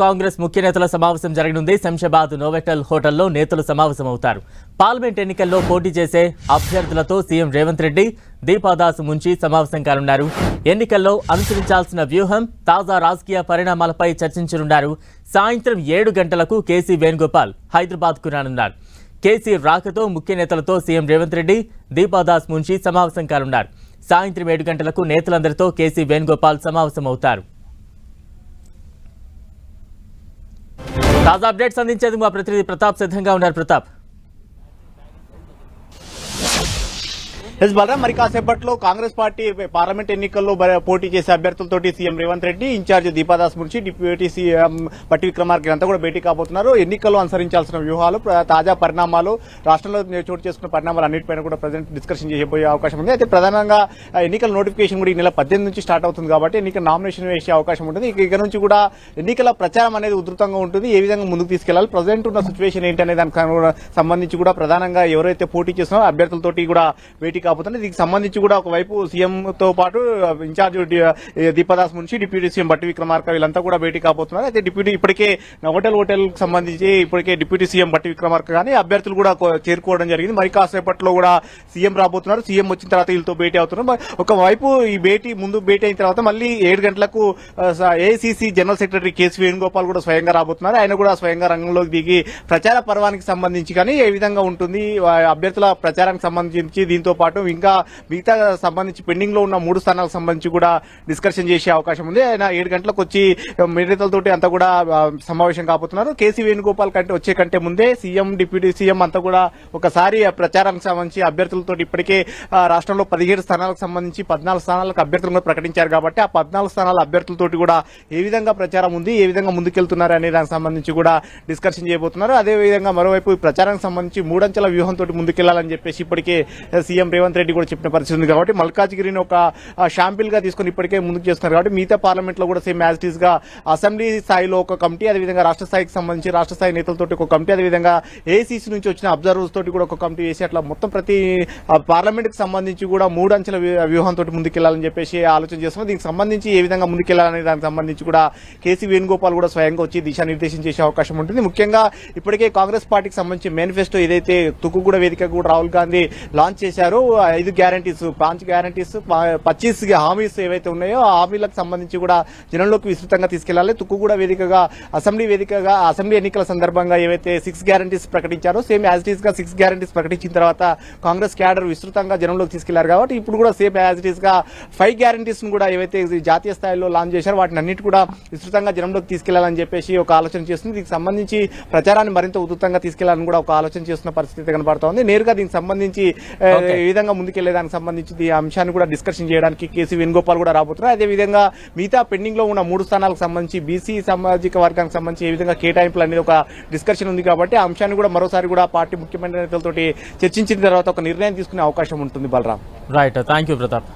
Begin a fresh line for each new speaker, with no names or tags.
కాంగ్రెస్ ముఖ్య నేతల సమావేశం జరగనుంది. శంషాబాద్ నోవెటల్ హోటల్లో నేతలు సమావేశమవుతారు. పార్లమెంట్ ఎన్నికల్లో పోటీ చేసే అభ్యర్థులతో సీఎం రేవంత్ రెడ్డి దీపాదాస్ ముంచి సమావేశం కానున్నారు. ఎన్నికల్లో అనుసరించాల్సిన వ్యూహం తాజా రాజకీయ పరిణామాలపై చర్చించనున్నారు. సాయంత్రం ఏడు గంటలకు కేసీ వేణుగోపాల్ హైదరాబాద్కు రానున్నారు. కేసీ రాకతో ముఖ్య నేతలతో సీఎం రేవంత్ రెడ్డి దీపాదాస్ ముంచి సమావేశం కానున్నారు. సాయంత్రం ఏడు గంటలకు నేతలందరితో కేసీ వేణుగోపాల్ సమావేశమవుతారు. తాజా అప్డేట్స్ అందించేందుకు మా ప్రతినిధి ప్రతాప్ సిద్ధంగా ఉన్నారు. ప్రతాప్.
ఎస్ బలరాం మరి కాసేపట్లో కాంగ్రెస్ పార్టీ పార్లమెంట్ ఎన్నికల్లో పోటీ చేసే అభ్యర్థులతో CM Revanth Reddy incharge Deepadas Munshi deputy CM Bhatti Vikramarka అంతా కూడా భేటీ కాబోతున్నారు. ఎన్నికల్లో అనుసరించాల్సిన వ్యూహాలు తాజా పరిణామాలు రాష్ట్రంలో చోటు చేసుకున్న పరిణామాలు అన్నిటిపైన కూడా ప్రజెంట్ డిస్కషన్ చేయబోయే అవకాశం ఉంది. అయితే ప్రధానంగా ఎన్నికల నోటిఫికేషన్ కూడా ఈ నెల పద్దెనిమిది నుంచి స్టార్ట్ అవుతుంది కాబట్టి ఎన్నికల నామినేషన్ వేసే అవకాశం ఉంటుంది. ఇక నుంచి కూడా ఎన్నికల ప్రచారం అనేది ఉధృతంగా ఉంటుంది. ఏ విధంగా ముందుకు తీసుకెళ్ళాలి ప్రజెంట్ ఉన్న సిచ్యువేషన్ ఏంటి దానికి సంబంధించి కూడా ప్రధానంగా ఎవరైతే పోటీ చేస్తున్నారో అభ్యర్థులతోటి కూడా భేటీ కాబోతుంది దీనికి సంబంధించి కూడా ఒకవైపు సీఎం తో పాటు incharge Deepadas Munshi deputy CM Bhatti Vikramarka వీళ్ళంతా కూడా భేటీ కాబోతున్నారు. అయితే డిప్యూటీ ఇప్పటికే హోటల్ హోటల్ సంబంధించి ఇప్పటికే డిప్యూటీ సీఎం బట్టి విక్రమార్క కానీ అభ్యర్థులు కూడా చేరుకోవడం జరిగింది. మరి కాసేపట్లో కూడా సీఎం రాబోతున్నారు. సీఎం వచ్చిన తర్వాత వీళ్ళతో భేటీ అవుతున్నారు. ఒకవైపు ఈ భేటీ ముందు భేటీ అయిన తర్వాత మళ్ళీ ఏడు గంటలకు ACC general secretary KC Venugopal కూడా స్వయంగా రాబోతున్నారు. ఆయన కూడా స్వయంగా రంగంలోకి దిగి ప్రచార పర్వానికి సంబంధించి కానీ ఏ విధంగా ఉంటుంది? అభ్యర్థుల ప్రచారానికి సంబంధించి దీంతో పాటు ఇంకా మిగతా సంబంధించి పెండింగ్లో ఉన్న మూడు స్థానాలకు సంబంధించి కూడా డిస్కషన్ చేసే అవకాశం ఉంది. ఆయన ఏడు గంటలకు వచ్చి మిడతలతోటి అంతా కూడా సమావేశం కాబోతున్నారు. కేసీ వేణుగోపాల్ కంటే వచ్చే కంటే ముందే సీఎం డిప్యూటీ సీఎం అంతా కూడా ఒకసారి ప్రచారానికి సంబంధించి అభ్యర్థులతో ఇప్పటికే ఆ, రాష్ట్రంలో పదిహేడు స్థానాలకు సంబంధించి పద్నాలుగు స్థానాలకు అభ్యర్థులు కూడా ప్రకటించారు కాబట్టి ఆ పద్నాలుగు స్థానాల అభ్యర్థులతోటి కూడా ఏ విధంగా ప్రచారం ఉంది ఏ విధంగా ముందుకెళ్తున్నారు అనే దానికి సంబంధించి కూడా డిస్కషన్ చేయబోతున్నారు. అదే విధంగా మరోవైపు ప్రచారానికి సంబంధించి మూడంచెల వ్యూహంతో ముందుకెళ్ళాలని చెప్పేసి ఇప్పటికే సీఎం రేవంత్ రెడ్డి కూడా చెప్పిన పరిస్థితి ఉంది కాబట్టి మల్కాజ్గిరిని ఒక షాంపిల్గా తీసుకుని ఇప్పటికే ముందుకు చేస్తున్నారు కాబట్టి మిగతా పార్లమెంట్లో కూడా సేమ్ యాజ్గా అసెంబ్లీ స్థాయిలో ఒక కమిటీ అదేవిధంగా రాష్ట్ర స్థాయికి సంబంధించి రాష్ట్ర స్థాయి నేతలతోటి ఒక కమిటీ అదేవిధంగా ఏసీసీ నుంచి వచ్చిన అబ్జర్వర్స్ తోటి కూడా ఒక కమిటీ వేసి అట్లా మొత్తం ప్రతి పార్లమెంట్కి సంబంధించి కూడా మూడు అంచెల వ్యూహంతో ముందుకెళ్ళాలని చెప్పేసి ఆలోచన చేస్తున్నాం. దీనికి సంబంధించి ఏ విధంగా ముందుకెళ్ళాలనే దానికి సంబంధించి కూడా కేసీ వేణుగోపాల్ కూడా స్వయంగా వచ్చి దిశానిర్దేశం చేసే అవకాశం ఉంటుంది. ముఖ్యంగా ఇప్పటికే కాంగ్రెస్ పార్టీకి సంబంధించి మేనిఫెస్టో ఏదైతే తుక్కుగూడ వేదిక కూడా రాహుల్ గాంధీ లాంచ్ చేశారో ఐదు గ్యారంటీస్ పాంచ్ గ్యారంటీస్ పచ్చీస్ హామీస్ ఏవైతే ఉన్నాయో ఆ హామీలకు సంబంధించి కూడా జనంలోకి విస్తృతంగా తీసుకెళ్ళాలి. తుక్కుగూడ వేదికగా అసెంబ్లీ వేదికగా అసెంబ్లీ ఎన్నికల సందర్భంగా ఏవైతే సిక్స్ గ్యారంటీస్ ప్రకటించారో సేమ్ యాజ్ ఇట్ ఈస్గా సిక్స్ గ్యారంటీస్ ప్రకటించిన తర్వాత కాంగ్రెస్ క్యాడర్ విస్తృతంగా జనంలోకి తీసుకెళ్ళారు కాబట్టి ఇప్పుడు కూడా సేమ్ యాజ్ ఇట్ ఈస్గా ఫైవ్ గ్యారంటీస్ కూడా ఏవైతే జాతీయ స్థాయిలో లాంచ్ చేశారో వాటిని అన్నిటి కూడా విస్తృతంగా జనంలోకి తీసుకెళ్ళాలని చెప్పేసి ఒక ఆలోచన చేస్తుంది. దీనికి సంబంధించి ప్రచారాన్ని మరింత ఉధృతంగా తీసుకెళ్ళాలని కూడా ఒక ఆలోచన చేస్తున్న పరిస్థితి కనబడుతోంది. నేరుగా దీనికి సంబంధించి. ఏ విధంగా ముందుకెళ్ళేదానికి సంబంధించి ఈ అంశాన్ని కూడా డిస్కషన్ చేయడానికి కేసీ వేణుగోపాల్ కూడా రాబోతున్నారు. అదే విధంగా మిగతా పెండింగ్లో ఉన్న మూడు స్థానాలకు సంబంధించి బీసీ సామాజిక వర్గానికి సంబంధించి ఏ విధంగా కేటాయింపులు అనేది ఒక డిస్కషన్ ఉంది కాబట్టి ఆ అంశాన్ని కూడా మరోసారి కూడా పార్టీ ముఖ్యమైన నేతలతోటి చర్చించిన తర్వాత ఒక నిర్ణయం తీసుకునే అవకాశం ఉంటుంది Balaram.
Right thank you Pratap